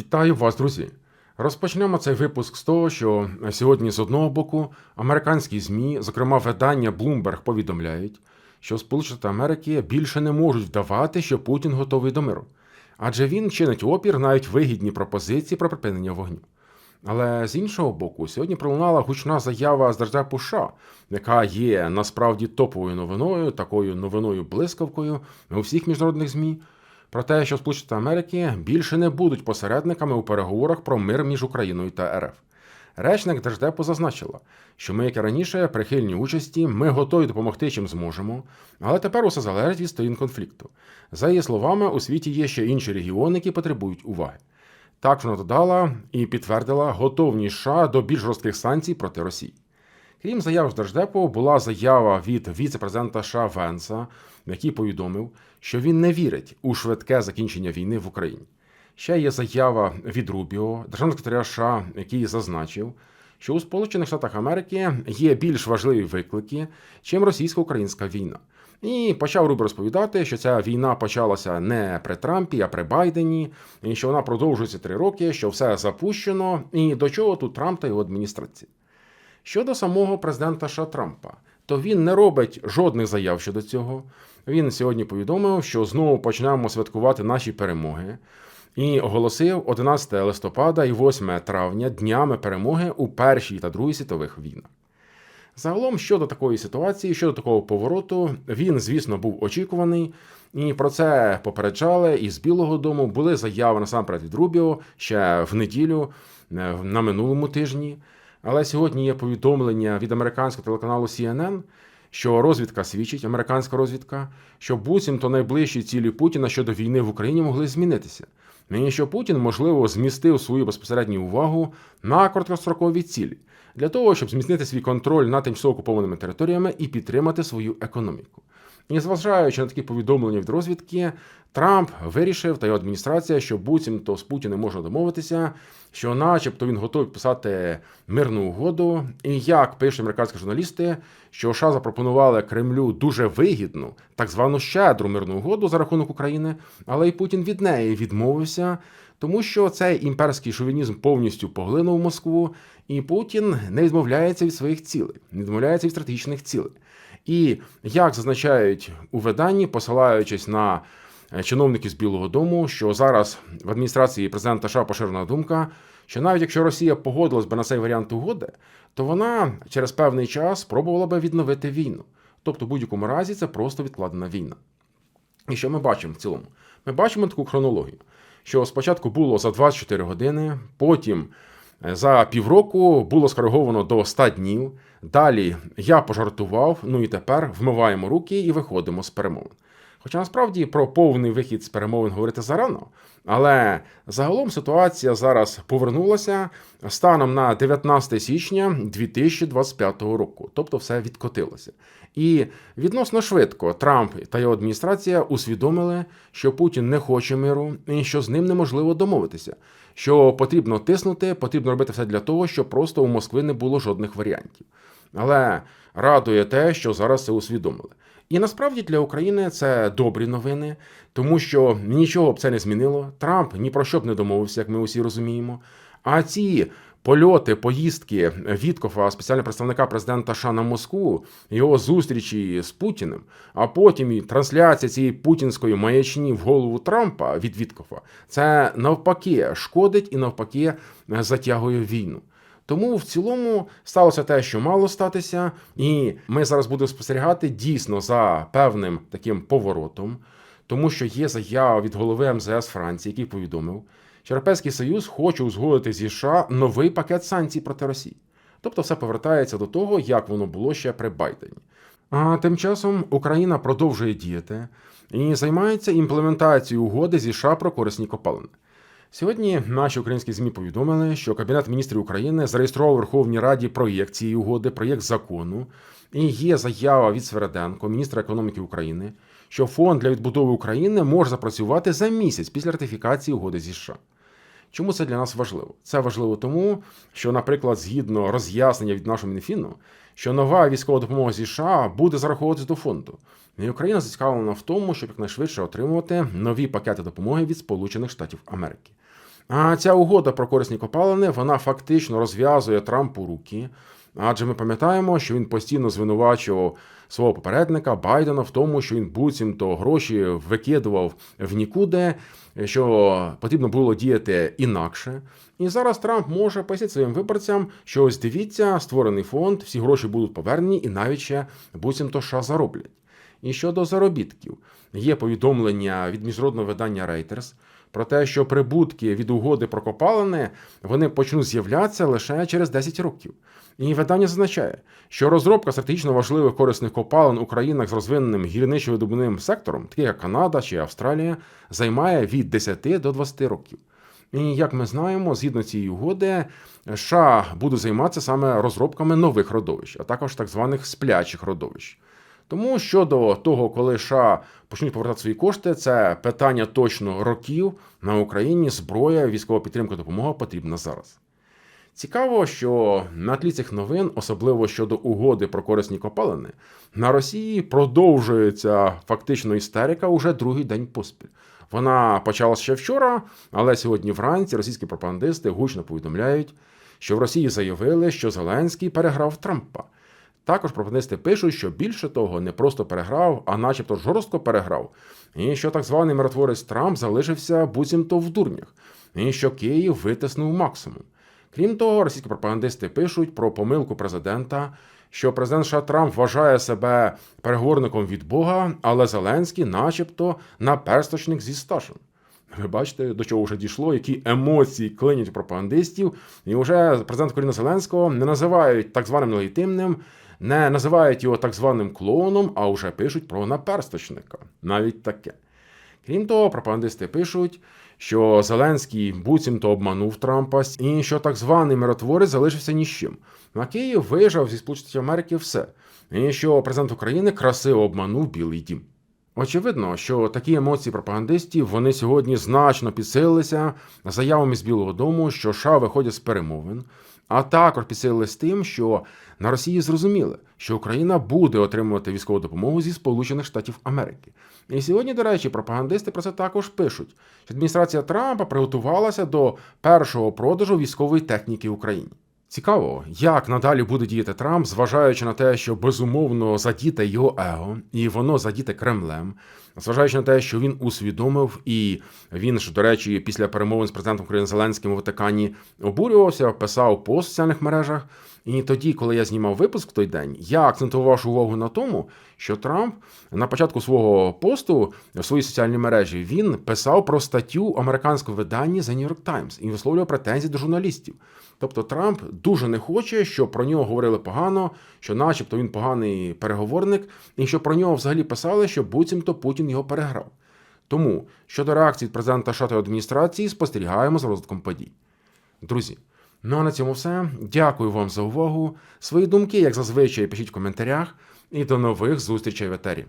Вітаю вас, друзі! Розпочнемо цей випуск з того, що сьогодні з одного боку американські ЗМІ, зокрема видання Bloomberg, повідомляють, що Сполучені Америки більше не можуть вдавати, що Путін готовий до миру, адже він чинить опір навіть вигідні пропозиції про припинення вогню. Але з іншого боку, сьогодні пролунала гучна заява з Держдепу США, яка є насправді топовою новиною, такою новиною блискавкою у всіх міжнародних ЗМІ, про те, що Сполучені Америки більше не будуть посередниками у переговорах про мир між Україною та РФ. Речник Держдепу зазначила, що ми, як і раніше, прихильні участі, ми готові допомогти чим зможемо, але тепер усе залежить від сторін конфлікту. За її словами, у світі є ще інші регіони, які потребують уваги. Так вона додала і підтвердила готовність США до більш жорстких санкцій проти Росії. Крім заяв з Держдепу, була заява від віце-президента США Венса, який повідомив, що він не вірить у швидке закінчення війни в Україні. Ще є заява від Рубіо, державного секретаря США, який зазначив, що у Сполучених Штатах Америки є більш важливі виклики, чим російсько-українська війна. І почав Рубі розповідати, що ця війна почалася не при Трампі, а при Байдені, і що вона продовжується три роки, що все запущено, і до чого тут Трамп та його адміністрація. Щодо самого президента США Трампа, то він не робить жодних заяв щодо цього. Він сьогодні повідомив, що знову почнемо святкувати наші перемоги, і оголосив 11 листопада і 8 травня днями перемоги у Першій та Другій світових війнах. Загалом, щодо такої ситуації, щодо такого повороту, він, звісно, був очікуваний, і про це попереджали із Білого Дому. Були заяви насамперед від Рубіо ще в неділю е, на минулому тижні. Але сьогодні є повідомлення від американського телеканалу CNN, що розвідка свідчить, американська розвідка, що буцімто найближчі цілі Путіна щодо війни в Україні могли змінитися. І що Путін, можливо, змістив свою безпосередню увагу на короткострокові цілі для того, щоб зміцнити свій контроль над тимчасово окупованими територіями і підтримати свою економіку. І зважаючи на такі повідомлення від розвідки, Трамп вирішив та його адміністрація, що буцімто з Путіним можна домовитися, що, начебто, він готовий писати мирну угоду. І як пишуть американські журналісти, що США запропонували Кремлю дуже вигідну, так звану щедру мирну угоду за рахунок України, але і Путін від неї відмовився. Тому що цей імперський шовінізм повністю поглинув Москву, і Путін не відмовляється від своїх цілей, не відмовляється від стратегічних цілей. І як зазначають у виданні, посилаючись на е, чиновників з Білого Дому, що зараз в адміністрації президента США поширена думка, що навіть якщо Росія погодилась би на цей варіант угоди, то вона через певний час спробувала би відновити війну. Тобто, в будь-якому разі це просто відкладена війна. І що ми бачимо в цілому? Ми бачимо таку хронологію, що спочатку було за 24 години, потім за півроку було скориговано до 100 днів. Далі я пожартував, ну і тепер вмиваємо руки і виходимо з перемовин. Хоча насправді про повний вихід з перемовин говорити зарано, але загалом ситуація зараз повернулася станом на 19 січня 2025 року, тобто все відкотилося. І відносно швидко Трамп та його адміністрація усвідомили, що Путін не хоче миру і що з ним неможливо домовитися, що потрібно тиснути, потрібно робити все для того, щоб просто у Москви не було жодних варіантів. Але радує те, що зараз це усвідомили. І насправді для України це добрі новини, тому що нічого б це не змінило. Трамп ні про що б не домовився, як ми усі розуміємо. А ці польоти, поїздки Віткофа, спеціального представника президента США на Москву, його зустрічі з Путіним, а потім і трансляція цієї путінської маячні в голову Трампа від Віткофа, це навпаки шкодить і навпаки затягує війну. Тому в цілому сталося те, що мало статися, і ми зараз будемо спостерігати дійсно за певним таким поворотом, тому що є заява від голови МЗС Франції, який повідомив, що Європейський Союз хоче узгодити зі США новий пакет санкцій проти Росії. Тобто все повертається до того, як воно було ще при Байдені. А тим часом Україна продовжує діяти і займається імплементацією угоди зі США про корисні копалини. Сьогодні наші українські змі повідомили, що Кабінет міністрів України зареєстрував Верховній Раді проєкт цієї угоди, проєкт закону. І є заява від Свереденко, міністра економіки України, що фонд для відбудови України може запрацювати за місяць після ратифікації угоди зі США. Чому це для нас важливо? Це важливо тому, що, наприклад, згідно роз'яснення від нашого Мінфіну, що нова військова допомога зі США буде зараховуватися до фонду. І Україна зацікавлена в тому, щоб якнайшвидше отримувати нові пакети допомоги від Сполучених Штатів Америки. А ця угода про корисні копалини вона фактично розв'язує Трампу руки. Адже ми пам'ятаємо, що він постійно звинувачував свого попередника Байдена в тому, що він буцімто гроші викидував в нікуди, що потрібно було діяти інакше. І зараз Трамп може пояснити своїм виборцям, що ось дивіться, створений фонд, всі гроші будуть повернені, і навіть ще буцімто США зароблять. І щодо заробітків, є повідомлення від міжнародного видання Reuters про те, що прибутки від угоди про копалини вони почнуть з'являтися лише через 10 років. І видання зазначає, що розробка стратегічно важливих корисних копалин у країнах з розвиненим гірничо-видобувним сектором, таких як Канада чи Австралія, займає від 10 до 20 років. І як ми знаємо, згідно цієї угоди, США буде займатися саме розробками нових родовищ, а також так званих сплячих родовищ. Тому щодо того, коли США почнуть повертати свої кошти, це питання точно років на Україні зброя, військова підтримка, допомога потрібна зараз. Цікаво, що на тлі цих новин, особливо щодо угоди про корисні копалини, на Росії продовжується фактично істерика уже другий день поспіль. Вона почалася ще вчора, але сьогодні вранці російські пропагандисти гучно повідомляють, що в Росії заявили, що Зеленський переграв Трампа. Також пропагандисти пишуть, що більше того, не просто переграв, а начебто жорстко переграв, і що так званий миротворець Трамп залишився буцімто в дурнях, і що Київ витиснув максимум. Крім того, російські пропагандисти пишуть про помилку президента, що президент США Трамп вважає себе переговорником від Бога, але Зеленський, начебто, наперсточник зі стажем. Ви бачите, до чого вже дійшло, які емоції клинять пропагандистів, і вже президент Коріна Зеленського не називають так званим нелегітимним, не називають його так званим клоуном, а вже пишуть про наперсточника. Навіть таке. Крім того, пропагандисти пишуть, що Зеленський буцімто обманув Трампа, і що так званий миротворець залишився ні з чим. На Київ виїжджав зі Сполучених Америки все, і що президент України красиво обманув Білий Дім. Очевидно, що такі емоції пропагандистів вони сьогодні значно підсилилися заявами з Білого Дому, що США виходять з перемовин, а також підсилились тим, що на Росії зрозуміли, що Україна буде отримувати військову допомогу зі Сполучених Штатів Америки. І сьогодні, до речі, пропагандисти про це також пишуть, що адміністрація Трампа приготувалася до першого продажу військової техніки Україні. Цікаво, як надалі буде діяти Трамп, зважаючи на те, що безумовно задіте його его, і воно задіте Кремлем, зважаючи на те, що він усвідомив, і він ж, до речі, після перемовин з президентом України Зеленським у Ватикані обурювався, писав по соціальних мережах. І тоді, коли я знімав випуск в той день, я акцентував увагу на тому, що Трамп на початку свого посту в своїй соціальній мережі він писав про статтю американського видання The New York Times і висловлював претензії до журналістів. Тобто Трамп дуже не хоче, щоб про нього говорили погано, що, начебто, він поганий переговорник, і що про нього взагалі писали, що буцімто Путін його переграв. Тому щодо реакції президента США адміністрації спостерігаємо за розвитком подій. Друзі. Ну а на цьому все. Дякую вам за увагу. Свої думки, як зазвичай, пишіть в коментарях, і до нових зустрічей в етері.